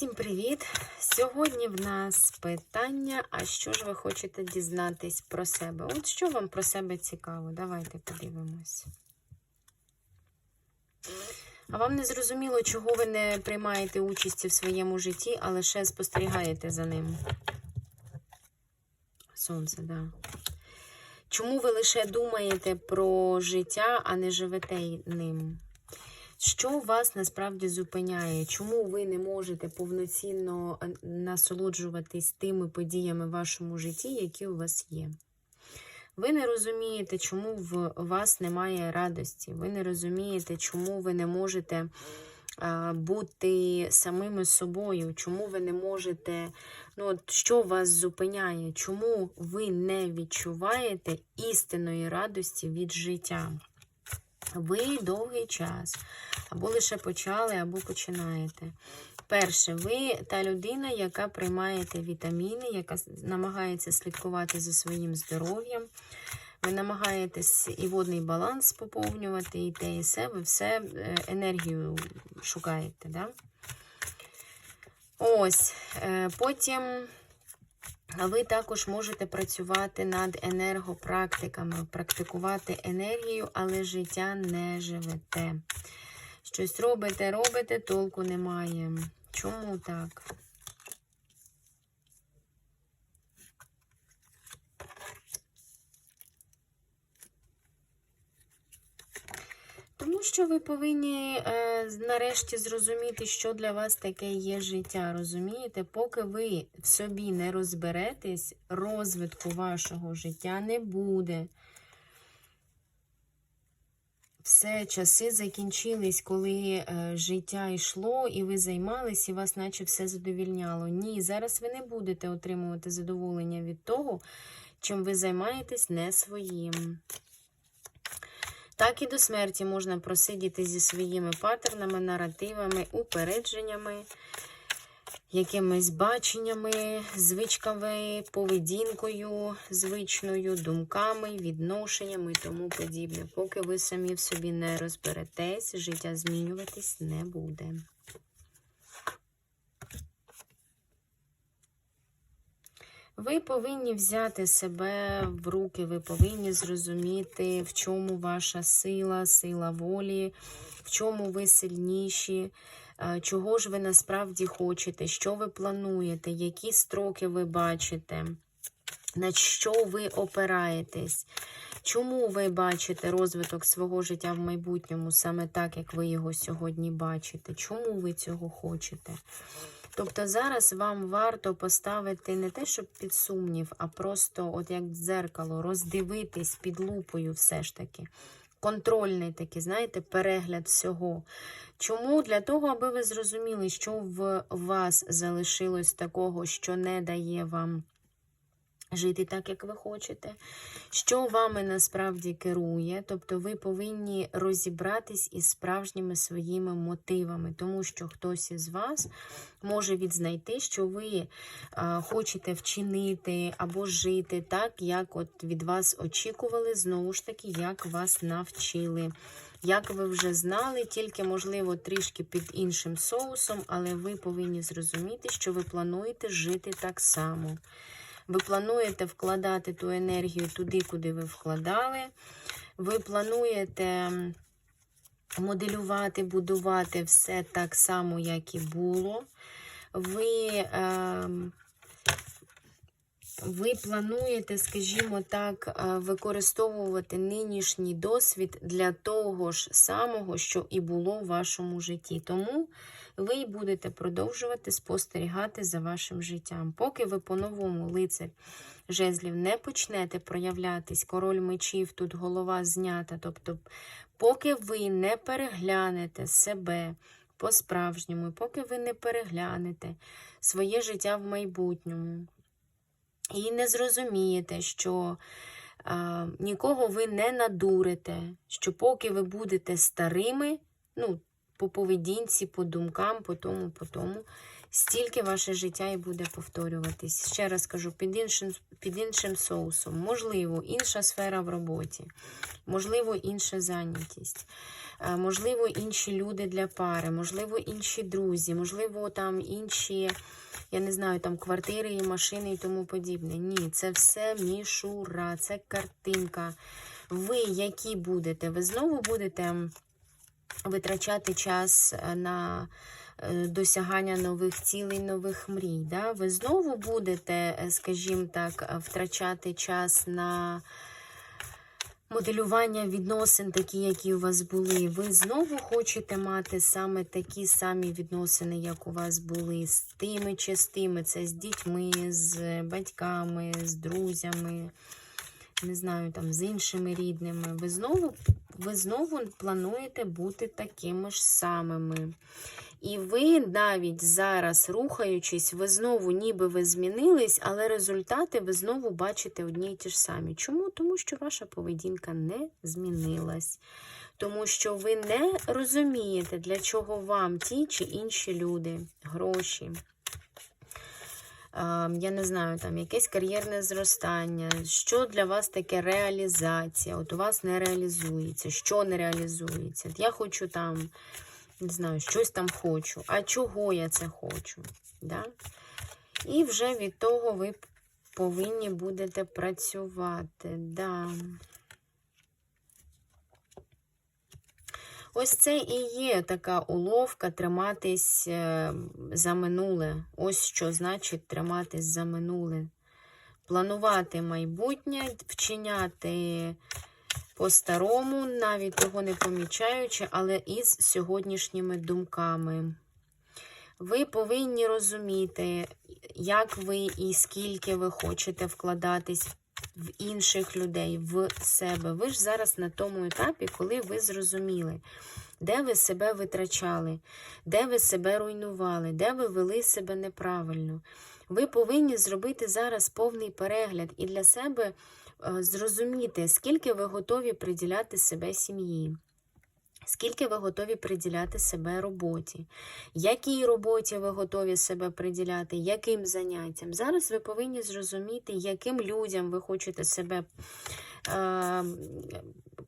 Всім привіт! Сьогодні в нас питання: а що ж ви хочете дізнатись про себе? От що вам про себе цікаво? Давайте подивимось. А вам не зрозуміло, чого ви не приймаєте участі в своєму житті, а лише спостерігаєте за ним. Сонце, да. Чому ви лише думаєте про життя, а не живете ним? Що вас насправді зупиняє? Чому ви не можете повноцінно е, насолоджуватись тими подіями в вашому житті, які у вас є? Ви не розумієте, чому в вас немає радості. Ви не розумієте, чому ви не можете бути самими собою, чому ви не можете, ну от що вас зупиняє, чому ви не відчуваєте істинної радості від життя? Ви довгий час, або лише почали, або починаєте. Перше, ви та людина, яка приймаєте вітаміни, яка намагається слідкувати за своїм здоров'ям. Ви намагаєтесь і водний баланс поповнювати, і те, і все, ви все е, енергію шукаєте. Да? Ось. е, Потім. А ви також можете працювати над енергопрактиками, практикувати енергію, але життя не живете. Щось робите, робите, толку немає. Чому так? Тому що ви повинні е, нарешті зрозуміти, що для вас таке є життя. Розумієте? Поки ви в собі не розберетесь, розвитку вашого життя не буде. Все, часи закінчились, коли е, життя йшло, і ви займались, і вас наче все задовільняло. Ні, зараз ви не будете отримувати задоволення від того, чим ви займаєтесь не своїм. Так і до смерті можна просидіти зі своїми паттернами, наративами, упередженнями, якимись баченнями, звичками, поведінкою, звичною, думками, відношеннями і тому подібне. Поки ви самі в собі не розберетесь, життя змінюватись не буде. Ви повинні взяти себе в руки, ви повинні зрозуміти, в чому ваша сила, сила волі, в чому ви сильніші, е, чого ж ви насправді хочете, що ви плануєте, які строки ви бачите, на що ви опираєтесь. Чому ви бачите розвиток свого життя в майбутньому саме так, як ви його сьогодні бачите? Чому ви цього хочете? Тобто зараз вам варто поставити не те, щоб під сумнів, а просто, от як дзеркало, роздивитись під лупою все ж таки. Контрольний такий, знаєте, перегляд всього. Чому? Для того, аби ви зрозуміли, що в вас залишилось такого, що не дає вам жити так, як ви хочете, що вами насправді керує, тобто ви повинні розібратись із справжніми своїми мотивами, тому що хтось із вас може відзнайти, що ви хочете вчинити або жити так, як от від вас очікували, знову ж таки, як вас навчили. Як ви вже знали, тільки, можливо, трішки під іншим соусом, але ви повинні зрозуміти, що ви плануєте жити так само. Ви плануєте вкладати ту енергію туди, куди ви вкладали. Ви плануєте моделювати, будувати все так само, як і було. Ви, е, ви плануєте, скажімо так, використовувати нинішній досвід для того ж самого, що і було в вашому житті. Тому ви й будете продовжувати спостерігати за вашим життям. Поки ви по-новому лицар жезлів не почнете проявлятись, король мечів, тут голова знята. Тобто, поки ви не переглянете себе по-справжньому, поки ви не переглянете своє життя в майбутньому і не зрозумієте, що. А, нікого ви не надурите, що поки ви будете старими, ну, по поведінці, по думкам, по тому, по тому. Стільки ваше життя і буде повторюватись. Ще раз кажу, під іншим, під іншим соусом. Можливо, інша сфера в роботі, можливо, інша зайнятість, е, можливо, інші люди для пари, можливо, інші друзі, можливо, там інші, я не знаю, там квартири машини і тому подібне. Ні, це все мішура, це картинка. Ви які будете? Ви знову будете витрачати час е, на е, досягання нових цілей, нових мрій. Да? Ви знову будете, е, скажімо так, втрачати час на моделювання відносин, такі, які у вас були. Ви знову хочете мати саме такі самі відносини, як у вас були, з тими чи з тими. Це з дітьми, з батьками, з друзями. Не знаю, там з іншими рідними. Ви знову, ви знову плануєте бути такими ж самими. І ви навіть зараз, рухаючись, ви знову ніби ви змінились, але результати ви знову бачите одні й ті ж самі. Чому? Тому що ваша поведінка не змінилась. Тому що ви не розумієте, для чого вам ті чи інші люди, гроші. Я не знаю, там якесь кар'єрне зростання, що для вас таке реалізація? От у вас не реалізується, що не реалізується? От я хочу там не знаю, щось там хочу. А чого я це хочу? Да? І вже від того ви повинні будете працювати. Да. Ось це і є така уловка триматись е, за минуле. Ось що значить триматись за минуле. Планувати майбутнє, вчиняти по-старому, навіть того не помічаючи, але із сьогоднішніми думками. Ви повинні розуміти, як ви і скільки ви хочете вкладатись в інших людей, в себе. Ви ж зараз на тому етапі, коли ви зрозуміли, де ви себе витрачали, де ви себе руйнували, де ви вели себе неправильно. Ви повинні зробити зараз повний перегляд і для себе е, зрозуміти, скільки ви готові приділяти себе сім'ї. Скільки ви готові приділяти себе роботі? Якій роботі ви готові себе приділяти? Яким заняттям? Зараз ви повинні зрозуміти, яким людям ви хочете себе е,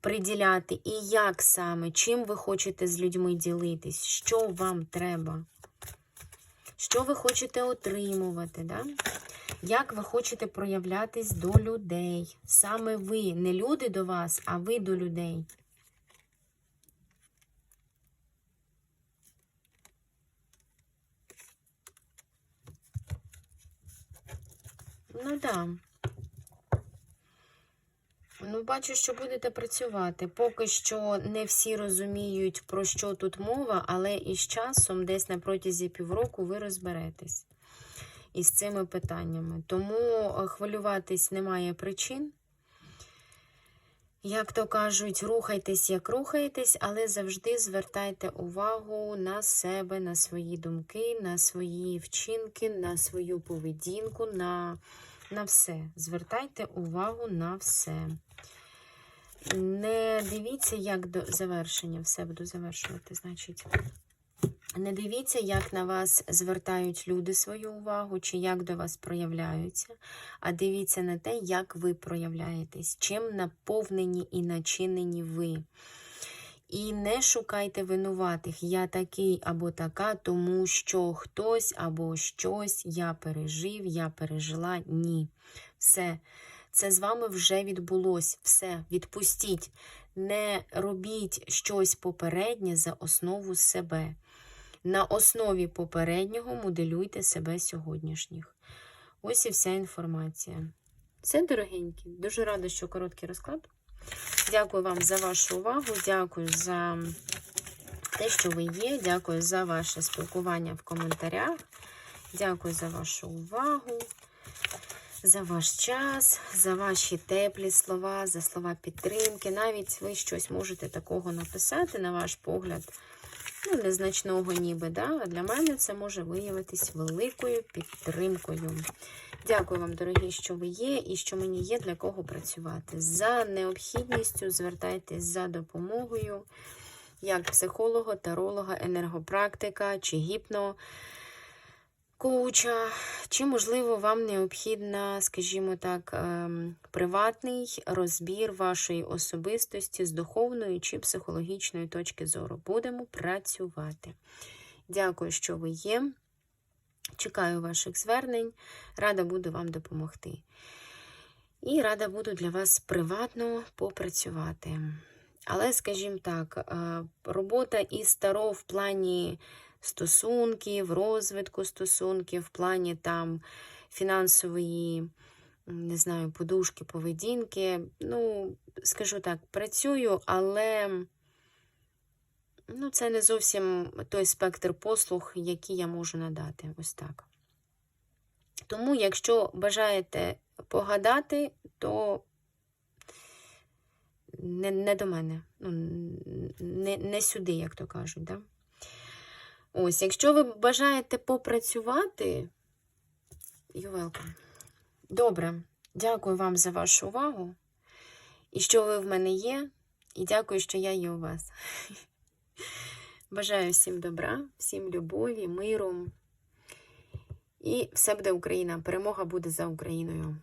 приділяти, і як саме, чим ви хочете з людьми ділитись, що вам треба, що ви хочете отримувати. Да? Як ви хочете проявлятись до людей? Саме ви, не люди до вас, а ви до людей. Ну да. Ну, бачу, що будете працювати. Поки що не всі розуміють, про що тут мова, але із часом, десь на протязі півроку, ви розберетесь із цими питаннями. Тому е, хвилюватись немає причин. Як то кажуть, рухайтесь, як рухаєтесь, але завжди звертайте увагу на себе, на свої думки, на свої вчинки, на свою поведінку, на, на все. Звертайте увагу на все. Не дивіться, як до завершення, все буду завершувати, значить. Не дивіться, як на вас звертають люди свою увагу, чи як до вас проявляються, а дивіться на те, як ви проявляєтесь, чим наповнені і начинені ви. І не шукайте винуватих. Я такий або така, тому що хтось або щось я пережив, я пережила. Ні. Все. Це з вами вже відбулось. Все, відпустіть. Не робіть щось попереднє за основу себе. На основі попереднього моделюйте себе сьогоднішніх. Ось і вся інформація. Все, дорогенькі. Дуже рада, що короткий розклад. Дякую вам за вашу увагу. Дякую за те, що ви є. Дякую за ваше спілкування в коментарях. Дякую за вашу увагу, за ваш час, за ваші теплі слова, за слова підтримки. Навіть ви щось можете такого написати, на ваш погляд ну, незначного ніби, да? а для мене це може виявитись великою підтримкою. Дякую вам, дорогі, що ви є, і що мені є для кого працювати. За необхідністю звертайтесь за допомогою. як психолога, таролога, енергопрактика чи гіпно коуча, чи, можливо, вам необхідна, скажімо так, ем, приватний розбір вашої особистості з духовної чи психологічної точки зору. Будемо працювати. Дякую, що ви є. Чекаю ваших звернень. Рада буду вам допомогти. І рада буду для вас приватно попрацювати. Але, скажімо так, е, робота із таро в плані стосунків, розвитку стосунків, в плані там фінансової, не знаю, подушки, поведінки. Ну, скажу так, працюю, але ну, це не зовсім той спектр послуг, який я можу надати. Ось так. Тому, якщо бажаєте погадати, то не, не до мене. Ну, не, не сюди, як то кажуть. Да? Ось, якщо ви бажаєте попрацювати, welcome. Добре, дякую вам за вашу увагу. І що ви в мене є, і дякую, що я є у вас. Бажаю всім добра, всім любові, миру. І все буде Україна. Перемога буде за Україною.